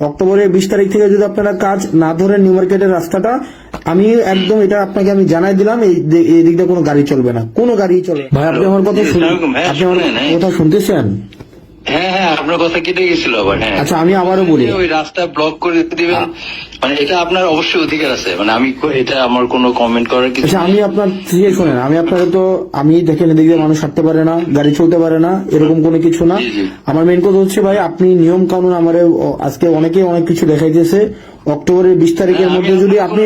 অক্টোবরের বিশ তারিখ থেকে যদি আপনারা কাজ না ধরেন নিউ মার্কেটের রাস্তাটা আমি একদম এটা আপনাকে আমি জানাই দিলাম এই এই দিকটা কোনো গাড়ি চলবে না কোনো গাড়ি চলবে। ভাই আপনি আমার কথা আপনি আমার। কথা শুনতেছেন হ্যাঁ হ্যাঁ আপনার কথা কেটে গেছিল আবার হ্যাঁ। আচ্ছা আমি আবারও বলি। ওই রাস্তা ব্লক করে দিবেন মানে এটা আপনার অবশ্যই অধিকার আছে। মানে আমি এটা আমার কোনো কমেন্ট করার কিছু আচ্ছা আমি আপনার থেকে শোনেন আমি আপনাকে তো আমি দেখেন এদিক দিয়ে মানুষ হাঁটতে পারে না গাড়ি চলতে পারে না এরকম কোনো কিছু না। আমার মেন কথা হচ্ছে ভাই আপনি নিয়ম কানুন আমার আজকে অনেকে অনেক কিছু দেখাইতেছে। অক্টোবরের বিশ তারিখের হ্যাঁ, মধ্যে যদি আপনি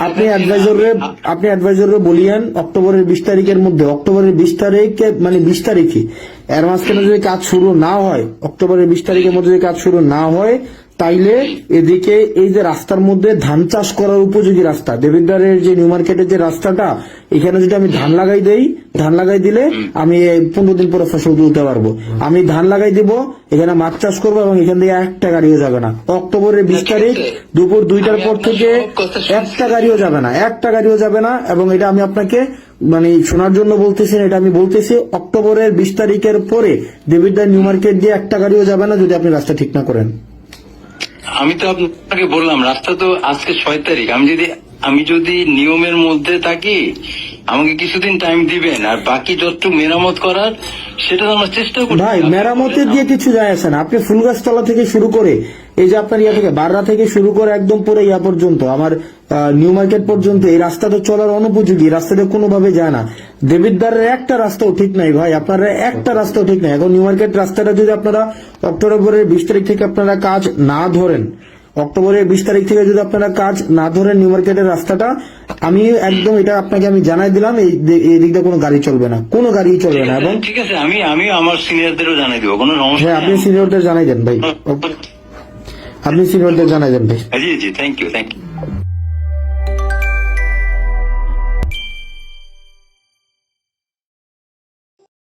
আপনি। অ্যাডভাইজরে আপনি অ্যাডভাইজরে বলিয়েন অক্টোবরের বিশ তারিখের মধ্যে অক্টোবরের বিশ তারিখে মানে বিশ তারিখে এর মাঝখানে যদি কাজ শুরু না হয়, অক্টোবরের বিশ তারিখের মধ্যে যদি কাজ শুরু না হয় তাইলে এদিকে এই যে রাস্তার মধ্যে ধান চাষ করার উপযোগী রাস্তা দেবিদ্বারের যে নিউ মার্কেটের যে রাস্তাটা এখানে যদি আমি ধান লাগাই দেই ধান লাগাই দিলে আমি পনেরো দিন পরে ফসল তুলতে পারব। আমি ধান লাগাই দিব এখানে মাছ চাষ করব এবং এখান থেকে একটা গাড়িও যাবে না। অক্টোবরের বিশ তারিখ দুপুর দুইটার পর থেকে। একটা গাড়িও যাবে না একটা গাড়িও যাবে না এবং এটা আমি আপনাকে মানে শোনার জন্য বলতেছি এটা আমি বলতেছি অক্টোবরের বিশ তারিখের পরে দেবিদ্বার নিউ মার্কেট দিয়ে একটা গাড়িও যাবে না যদি আপনি রাস্তা ঠিক না করেন। আমি তো আপনাকে বললাম, রাস্তা তো আজকে ছয় তারিখ। আমি যদি আমি যদি নিয়মের মধ্যে থাকি, আমাকে কিছুদিন টাইম দিবেন, আর বাকি যতটুকু মেরামত করার, সেটা তো আমরা চেষ্টা করি ভাই, মেরামতের দিয়ে কিছু যায় আসে না। আপনি ফুলগাছতলা থেকে শুরু করে এই যে আপনার ইয়া থেকে বাররা থেকে শুরু করে একদম পুরো ইয়া পর্যন্ত আমার নিউ মার্কেট পর্যন্ত এই রাস্তা তো চলার অনুপযোগী রাস্তাটা কোনোভাবে যায় না। দেবিদ্বারের একটা রাস্তাও ঠিক নাই ভাই আপনারা একটা রাস্তাও ঠিক নাই। এখন নিউ মার্কেট রাস্তাটা যদি আপনারা অক্টোবরের বিশ তারিখ থেকে আপনারা কাজ না ধরেন অক্টোবরের বিশ তারিখ থেকে যদি আপনারা কাজ না ধরেন নিউ মার্কেটের রাস্তাটা আমি একদম এটা আপনাকে আমি জানাই দিলাম এই এই দিকটা কোনো গাড়ি চলবে না কোনো গাড়ি চলবে না এবং ঠিক আছে আমি আমি আমার সিনিয়রদেরও জানাই দিব কোনো সমস্যা হ্যাঁ আপনি সিনিয়রদের জানাই দেন ভাই। আপনি সিনিয়রদের জানাই দেন ভাই জি জি থ্যাংক ইউ থ্যাংক ইউ